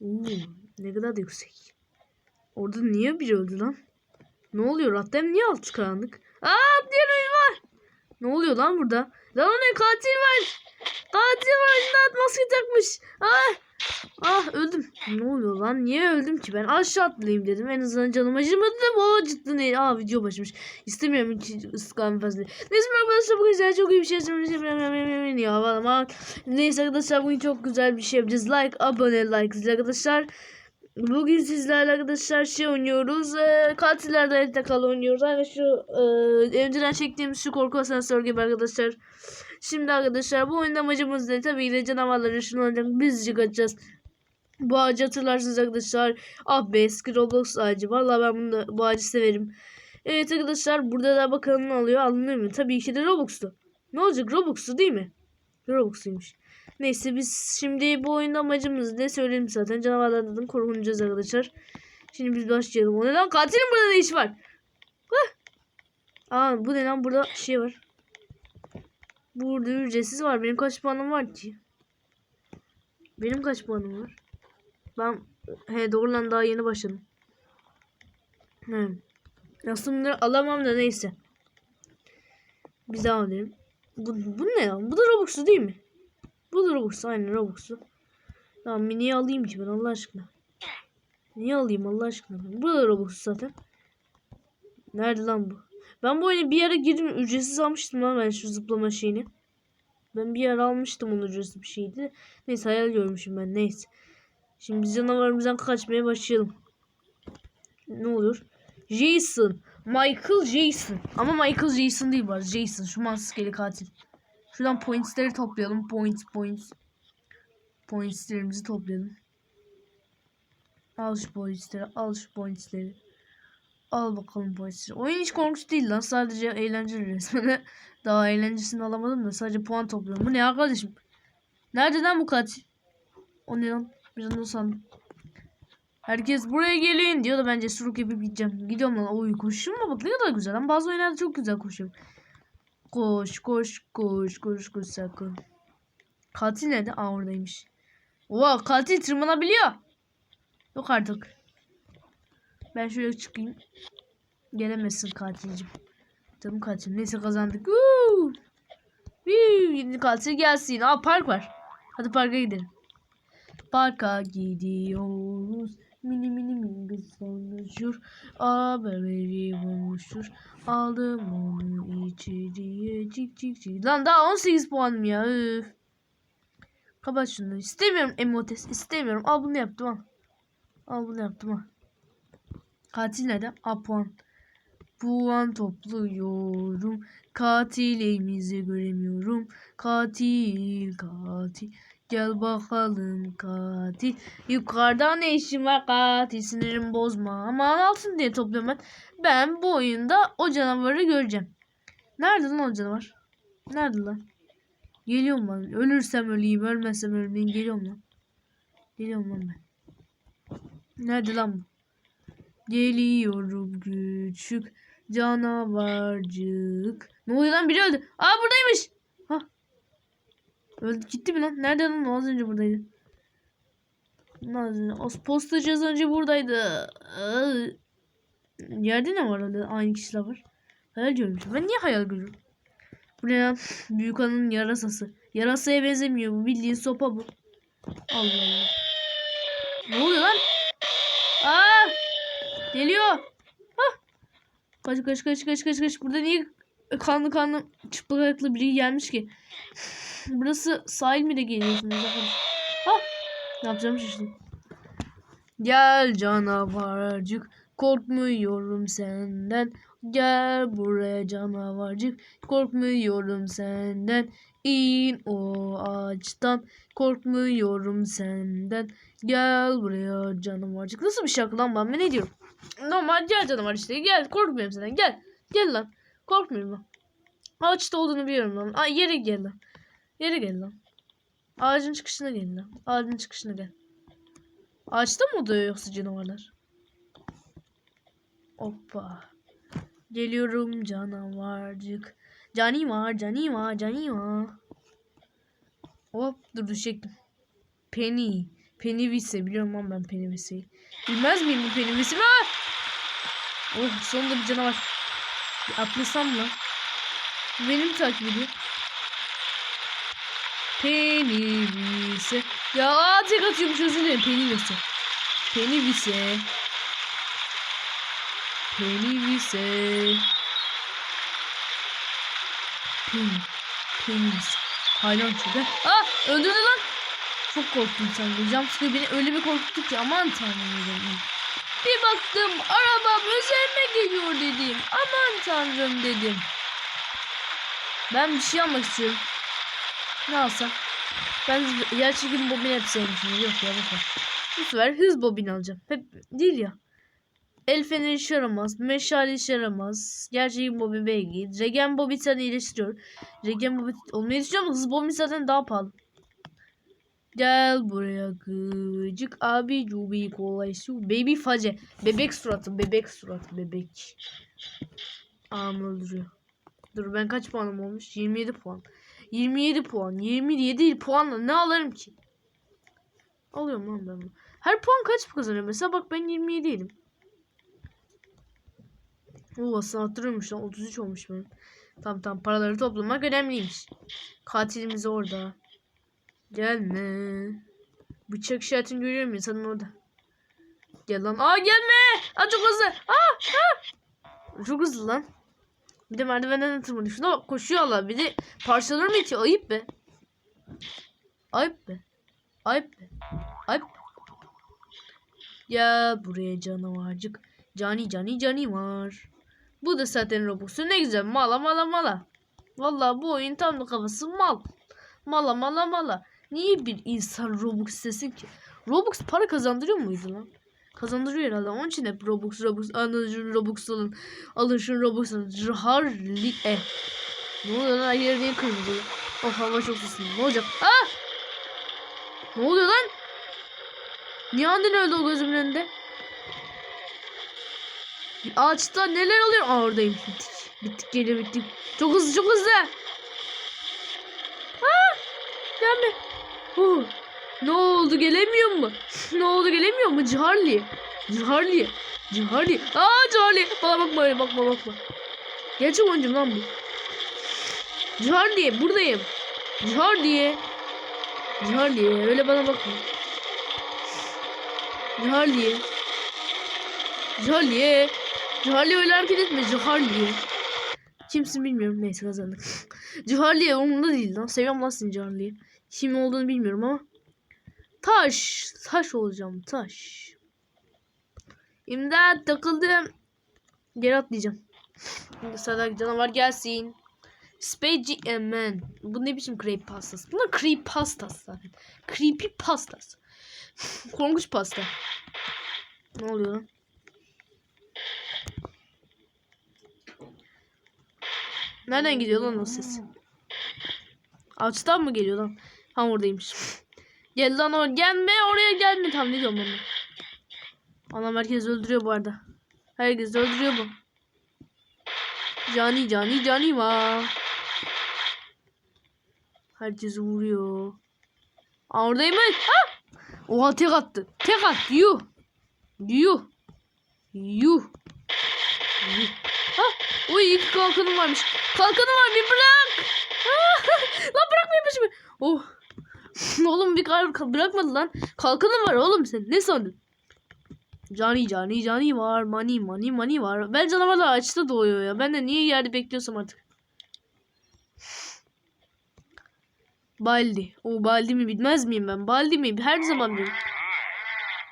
Oo, ne kadar da yüksek. Orada niye biri öldü lan? Ne oluyor? Raddem niye altı karanlık? Aa diğer oyun var. Ne oluyor lan burada? Lan ne katil var. Katil var imdat maske takmış. Ah. Ah öldüm. Ne oluyor lan? Niye öldüm ki ben? Aşağı atlayayım dedim. En azından canım acımadı da o ciddi ne? Aa video başlamış. İstemiyorum hiç ıskalım fazla. Neyse arkadaşlar bugün size çok iyi bir şey söyleyeceğim. Ya ama neyse arkadaşlar bugün çok güzel bir şey yapacağız. Like, abone, like arkadaşlar. Bugün sizlerle arkadaşlar şey oynuyoruz. E, katillerden elde kal oynuyoruz. Aynı şu e, önceden çektiğimiz şu korku asansör gibi arkadaşlar. Şimdi arkadaşlar bu oyunda amacımız ne? Tabii ki de canavarları ışınlanacak. Biz çıkacağız. Bu ağacı hatırlarsınız arkadaşlar. Ah eski Roblox ağacı. Vallahi ben bunu bu ağacı severim. Evet arkadaşlar burada da bakalım ne alıyor. Alınıyor mu? Tabii ki de Robux'tu. Ne olacak Robux'tu değil mi? Robux'uymuş. Neyse biz şimdi bu oyunda amacımız ne söyledim zaten. Canavarlardan korunacağız arkadaşlar. Şimdi biz başlayalım. O ne lan? Katilin burada ne işi var? Hah. Aa bu ne lan? Burada şey var. Burada ücretsiz var. Benim kaç puanım var ki? Benim kaç puanım var? Ben he doğru lan daha yeni başladım. He. Aslında alamam da neyse. Biz devam edelim. Bu, bu ne lan? Bu da Robux'u değil mi? Bu da Robux'u aynen Robux'u. Tamam niye alayım ki ben Allah aşkına? Niye alayım Allah aşkına? Bu da Robux'u zaten. Nerede lan bu? Ben bu oyunu bir ara girdim ücretsiz almıştım lan ben şu zıplama şeyini. Ben bir ara almıştım onu ücretsiz bir şeydi. Neyse hayal görmüşüm ben neyse. Şimdi biz canavarımızdan kaçmaya başlayalım. Ne olur? Jason. Michael Jason. Ama Michael Jason değil bu Jason. Şu maskeli katil. Şuradan pointsleri toplayalım. Points points. Pointslerimizi toplayalım. Al şu pointsleri. Al şu pointsleri. Al bakalım pointsleri. Oyun hiç korkunç değil lan. Sadece eğlenceli resmen. Daha eğlencesini alamadım da sadece puan topluyorum. Bu ne arkadaşım? Nerede lan bu katil? O ne lan? Bir anda sandım. Herkes buraya gelin diyor da ben cesurluk yapıp gideceğim. Gidiyorum lan. Oy koşuyorum bak ne kadar güzel. Lan bazı oyunlarda çok güzel koşuyorum. Koş koş koş koş koş sakın. Katil nerede? Aa oradaymış. Oha katil tırmanabiliyor. Yok artık. Ben şöyle çıkayım. Gelemezsin katilcim. Canım katil. Neyse kazandık. Woo! Yeni katil gelsin. Aa park var. Hadi parka gidelim. Parka gidiyoruz. Mini mini mini konuşur. Haberleri bulmuştur. Aldım onu içeriye. Cik cik cik. Lan daha 18 puanım ya. Üf. Kapat şunu. İstemiyorum emotes. istemiyorum. Al bunu yaptım al. Al bunu yaptım al. Katil nerede? A puan. Puan topluyorum. Katilimizi göremiyorum. Katil katil. Gel bakalım katil. Yukarıda ne işin var katil sinirim bozma. Aman altın diye topluyorum ben. Ben bu oyunda o canavarı göreceğim. Nerede lan o canavar? Nerede lan? Geliyorum lan. Ölürsem öleyim, ölmezsem ölmeyeyim. Geliyorum lan. Geliyorum lan ben. Nerede lan bu? Geliyorum küçük canavarcık. Ne oluyor lan biri öldü. Aa buradaymış. Öldü gitti mi lan? Nerede lan? Az önce buradaydı. Az önce. O postacı az önce buradaydı. Aa. Yerde ne var öyle? Aynı kişiler var. Hayal görmüşüm. Ben niye hayal görüyorum? Bu ne lan? Büyük hanın yarasası. Yarasaya benzemiyor bu. Bildiğin sopa bu. Allah Allah. Ne oluyor lan? Aa! Geliyor. Hah. Kaç kaç kaç kaç kaç kaç. Burada niye kanlı kanlı çıplak ayaklı biri gelmiş ki? Burası sahil mi de geliyorsunuz? Ha? Ne yapacağım şaşırdım. Gel canavarcık korkmuyorum senden. Gel buraya canavarcık korkmuyorum senden. İn o ağaçtan korkmuyorum senden. Gel buraya canavarcık. Nasıl bir şarkı lan ben, ben ne diyorum? Normal gel canavar işte gel korkmuyorum senden gel. Gel lan korkmuyorum lan. Ağaçta olduğunu biliyorum lan. Ay yere gel lan. Yere gel lan. Ağacın çıkışına gel lan. Ağacın çıkışına gel. Ağaçta mı oluyor yoksa canavarlar? Hoppa. Geliyorum canavarcık. Cani var, cani var, cani var. Hop dur düşecektim. Penny. Pennywise biliyorum lan ben Pennywise'yi. Bilmez miyim bu Pennywise'i? Ah! Oh sonunda bir canavar. Bir atlasam mı? Bu Beni mi takip ediyor? Pennywise. Ya aa, tek atıyormuş özür dilerim Pennywise. Pennywise. Pennywise. Penny. Pennywise. Hayran çünkü. Aa öldürdü lan. Çok korktum sanki. Jumpscare beni öyle bir korkuttu ki aman tanrım dedim. Bir baktım arabam üzerime geliyor dedim. Aman tanrım dedim. Ben bir şey almak istiyorum. Ne alsam? Ben gerçekten bobin hep sevmişim. Yok ya bakma. Bu sefer hız bobin alacağım. Hep değil ya. El feneri işe yaramaz. Meşale işe yaramaz. Gerçeğin bobin belki. Regen bobin sana iyileştiriyor. Regen bobin olmayı düşünüyorum. Hız bobin zaten daha pahalı. Gel buraya gıcık abi cubi kolay su. Baby face. Bebek suratı. Bebek suratı. Bebek. Ağam öldürüyor. Dur ben kaç puanım olmuş? 27 puan. 27 puan. 27 puanla ne alırım ki? Alıyorum lan ben. Her puan kaç kazanıyor? Mesela bak ben 27 yedim. Oo aslında arttırıyormuş lan. 33 olmuş benim. Tamam tamam paraları toplamak önemliymiş. Katilimiz orada. Gelme. Bıçak işaretini görüyor muyum insanın orada? Gel lan. Aa gelme. Aa çok hızlı. Aa, aa. Çok hızlı lan. Bir de merdivenden tırmanıyor. Şuna bak koşuyor Allah. Bir de parçalar mı itiyor? Ayıp be. Ayıp be. Ayıp be. Ayıp. Ya buraya canavarcık. Cani cani cani var. Bu da zaten Robux'u ne güzel. Mala mala mala. Vallahi bu oyun tam da kafası mal. Mala mala mala. Niye bir insan Robux istesin ki? Robux para kazandırıyor muydu lan? Kazandırıyor herhalde. Onun için hep Robux, Robux, anladın Robux alın. Alın şunu Robux alın. Harli e. Ne oluyor lan? Hayır niye kırmızı? Oh hava çok ısındı. Ne olacak? Ah! Ne oluyor lan? Niye andın öldü o gözümün önünde? Ağaçta neler oluyor? Aa oradayım. Bittik. Bittik geri bittik. Çok hızlı çok hızlı. Ah! Gelme. Oh. Ne oldu gelemiyor mu? ne oldu gelemiyor mu? Charlie. Charlie. Charlie. Aa Charlie. Bana bakma öyle bakma bakma. Gerçek oyuncum lan bu. Charlie buradayım. Charlie. Charlie öyle bana bakma. Charlie. Charlie. Charlie öyle hareket etme Charlie. Kimsin bilmiyorum. Neyse kazandık. Charlie umurumda değil lan. Seviyorum lan seni Charlie'yi. Kim olduğunu bilmiyorum ama. Taş. Taş olacağım. Taş. İmdat takıldım. Geri atlayacağım. Şimdi sıradaki canavar gelsin. Spade Man. Bu ne biçim crepe pastası? Bunlar crepe pastası zaten. Creepy pastası. Korkunç pasta. Ne oluyor lan? Nereden gidiyor lan o ses? Ağaçtan mı geliyor lan? Tam oradaymış. Gel lan or gelme oraya gelme. Tam ne diyorum ben? Anam herkes öldürüyor bu arada. Herkes öldürüyor bu. Cani cani cani var. Herkes vuruyor. Aa oradaymış. Ha! Oha tek attı. Tek attı. Yuh. Yuh. Yuh. Yuh. Ha! Uy iki kalkanım varmış. Kalkanım var bir bırak. Ah! lan bırakmayın peşimi. Oh. oğlum bir kal bırakmadı lan. Kalkanım var oğlum sen. Ne sandın? Cani cani cani var. Mani mani mani var. Ben canavarlar açta doğuyor ya. Ben de niye yerde bekliyorsam artık. Baldi. O Baldi mi bilmez miyim ben? Baldi mi? Her zaman diyorum.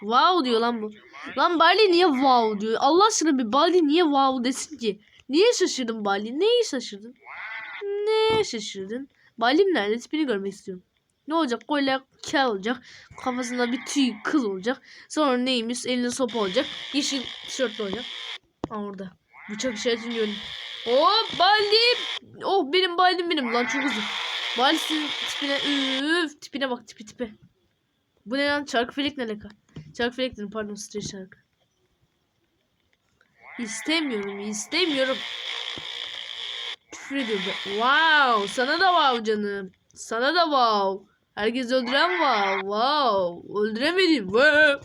Wow diyor lan bu. Lan Baldi niye wow diyor? Allah aşkına bir Baldi niye wow desin ki? Niye şaşırdın Baldi? Neyi şaşırdın? Ne şaşırdın? Baldim nerede? Tipini görmek istiyorum. Ne olacak? Böyle kel olacak. Kafasında bir tüy kıl olacak. Sonra neymiş? Elinde sopa olacak. Yeşil tişörtlü olacak. Aa orada. Bıçak işaretini gördüm. Hop Baldim. Oh benim Baldim benim lan çok hızlı. Baldim tipine üf tipine bak tipi tipi. Bu ne lan? Çarkı felek ne alaka? Çarkı felek dedim pardon streç şarkı. İstemiyorum istemiyorum. Küfür ediyor. Wow sana da wow canım. Sana da wow. Herkes öldüren var. Wow. Öldüremedim. Wow.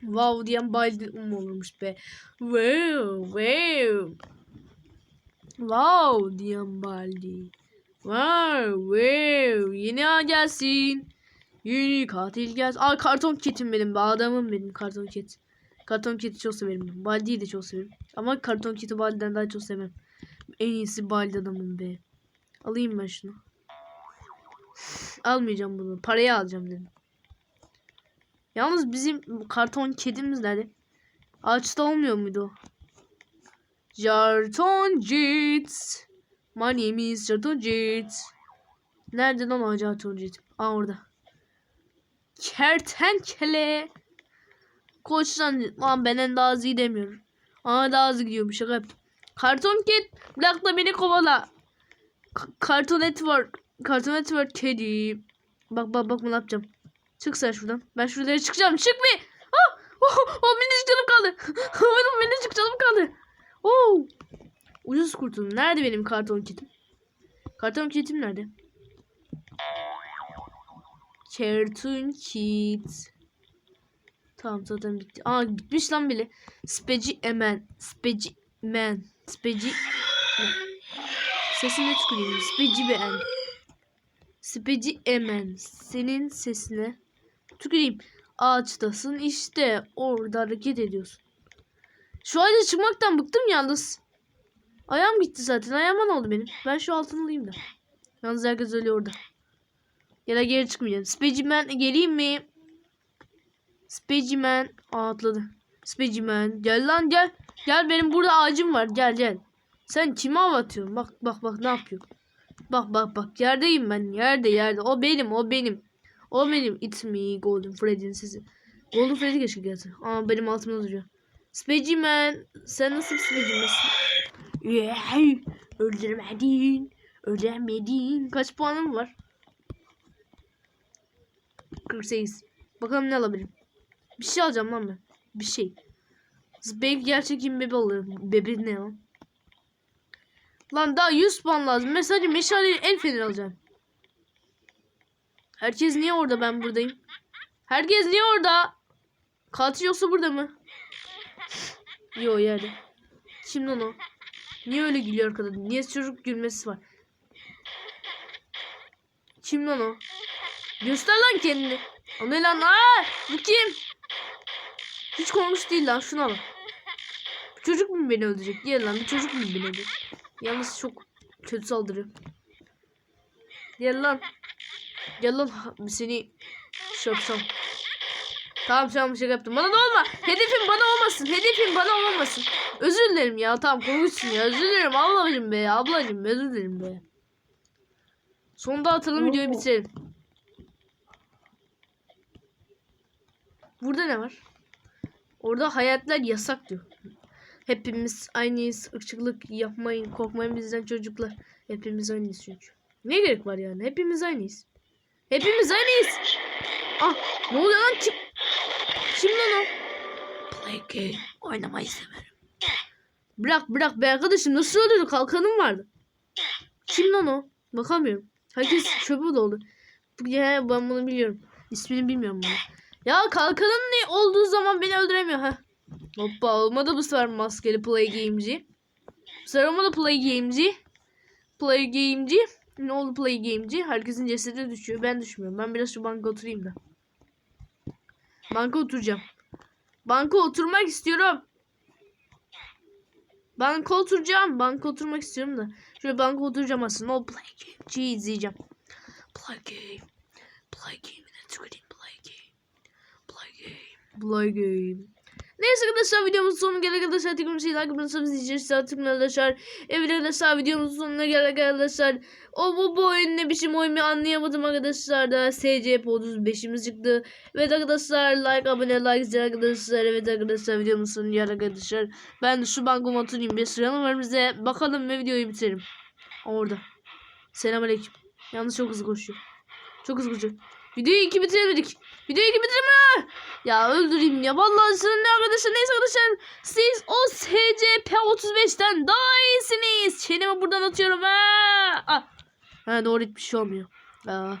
Wow diyen Baldi um olurmuş be. Wow. Wow. Wow diyen Baldi. Wow. Wow. Yeni ağ gelsin. Yeni katil gelsin. Aa karton ketim benim. be, Adamım benim karton ket. Karton keti çok severim. Baldi'yi de çok severim. Ama karton keti Baldi'den daha çok sevmem. En iyisi Baldi adamım be. Alayım ben şunu. Almayacağım bunu. Parayı alacağım dedim. Yalnız bizim karton kedimiz nerede? Ağaçta olmuyor muydu o? Jarton Jits. My name is Jarton Jits. Nerede lan o Jarton Jits? Aa orada. Kertenkele. Koçtan lan benden daha hızlı gidemiyorum. Aa daha hızlı gidiyormuş şaka yaptım. Karton Kid da beni kovala. K- Cartoon Network. Cartoon Network kedi. Bak bak bak ne yapacağım. Çık sen şuradan. Ben şuralara çıkacağım. Çık bir. Ah! Oh, oh, minicik canım kaldı. Oğlum minicik canım kaldı. Oh. Ucuz kurtuldum. Nerede benim karton kitim? Karton kitim nerede? Cartoon Kit. Tamam zaten bitti. Aa bitmiş lan bile. Speci Emen. Speci Men. Speci Sesine tüküreyim. Speci Ben. Speci Emen. Senin sesine tüküreyim. Ağaçtasın işte. Orada hareket ediyorsun. Şu ağaca çıkmaktan bıktım yalnız. Ayağım gitti zaten. Ayağıma ne oldu benim? Ben şu altını alayım da. Yalnız herkes ölüyor orada. Ya da geri çıkmayacağım. Specimen geleyim mi? Specimen atladı. Specimen gel lan gel. Gel benim burada ağacım var. Gel gel. Sen kime hava atıyorsun? Bak bak bak ne yapıyor? Bak bak bak yerdeyim ben. Yerde yerde. O benim o benim. O benim. It's me Golden Freddy'nin sesi. Golden Freddy keşke gelse. Aa benim altımda duruyor. Specimen sen nasıl bir Specimen'sin? Yeah, öldürmedin. Öldürmedin. Kaç puanım var? 48. Bakalım ne alabilirim. Bir şey alacağım lan ben. Bir şey. Belki gerçek bebe alırım. Bebe ne lan? Lan daha 100 puan lazım. Mesela meşale el feneri alacağım. Herkes niye orada ben buradayım? Herkes niye orada? Katil yoksa burada mı? Yo yerde. Kim lan o? Niye öyle gülüyor kadın? Niye çocuk gülmesi var? Kim lan o? Göster lan kendini. O ne lan? Aa, bu kim? Hiç komik değil lan. Şuna bak. Çocuk mu beni öldürecek? Gel lan bir çocuk mu beni öldürecek? Yalnız çok kötü saldırıyor. Gel lan. Gel lan seni şey yapsam. Tamam tamam şaka yaptım. Bana da olma. Hedefim bana olmasın. Hedefim bana olmasın. Özür dilerim ya. Tamam konuşsun ya. Özür dilerim ablacım be. Ablacım özür dilerim be. Sonunda atalım videoyu bitirelim. Burada ne var? Orada hayatlar yasak diyor. Hepimiz aynıyız. Irkçılık yapmayın. Korkmayın bizden çocuklar. Hepimiz aynıyız çünkü. Ne gerek var yani? Hepimiz aynıyız. Hepimiz aynıyız. Ah ne oluyor lan? Kim? Kim lan o? Play game. Oynamayı severim. Bırak bırak be arkadaşım. Nasıl öldürdü? Kalkanım vardı. Kim lan o? Bakamıyorum. Herkes çöpe doldu. Ya ben bunu biliyorum. İsmini bilmiyorum bunu. Ya kalkanın ne olduğu zaman beni öldüremiyor ha. Hoppa olmadı bu sefer maskeli play game'ci. Bu sefer olmadı play game'ci. Play game'ci. Ne oldu play game'ci? Herkesin cesedi düşüyor. Ben düşmüyorum. Ben biraz şu banka oturayım da. Banka oturacağım. Banka oturmak istiyorum. Banka oturacağım. Banka oturmak istiyorum da. Şöyle banka oturacağım aslında. O play game'ci izleyeceğim. Play game. Play game. Let's go play game. Play game. Play game. Neyse arkadaşlar videomuzun sonuna geldik arkadaşlar. Tekrar şey like yapırsanız izleyeceğiz artık arkadaşlar. Evet arkadaşlar videomuzun sonuna geldik arkadaşlar. O bu, bu oyun ne biçim oyun mu anlayamadım arkadaşlar da. SCP 35'imiz çıktı. Evet arkadaşlar like abone like izleyin arkadaşlar. Evet arkadaşlar videomuzun sonuna geldik arkadaşlar. Ben de şu bankomatı oturayım bir sıralım var bize. Bakalım ve videoyu bitirelim. Orada. Selamünaleyküm. Yalnız çok hızlı koşuyor. Çok hızlı koşuyor. Videoyu iki bitiremedik. Videoyu iki bitiremedik. Ya öldüreyim ya. Vallahi sizin arkadaşlar neyse arkadaşlar. Siz o SCP 35'ten daha iyisiniz. Çenemi buradan atıyorum. Ha, ah. ha doğru hiçbir şey olmuyor. Aa.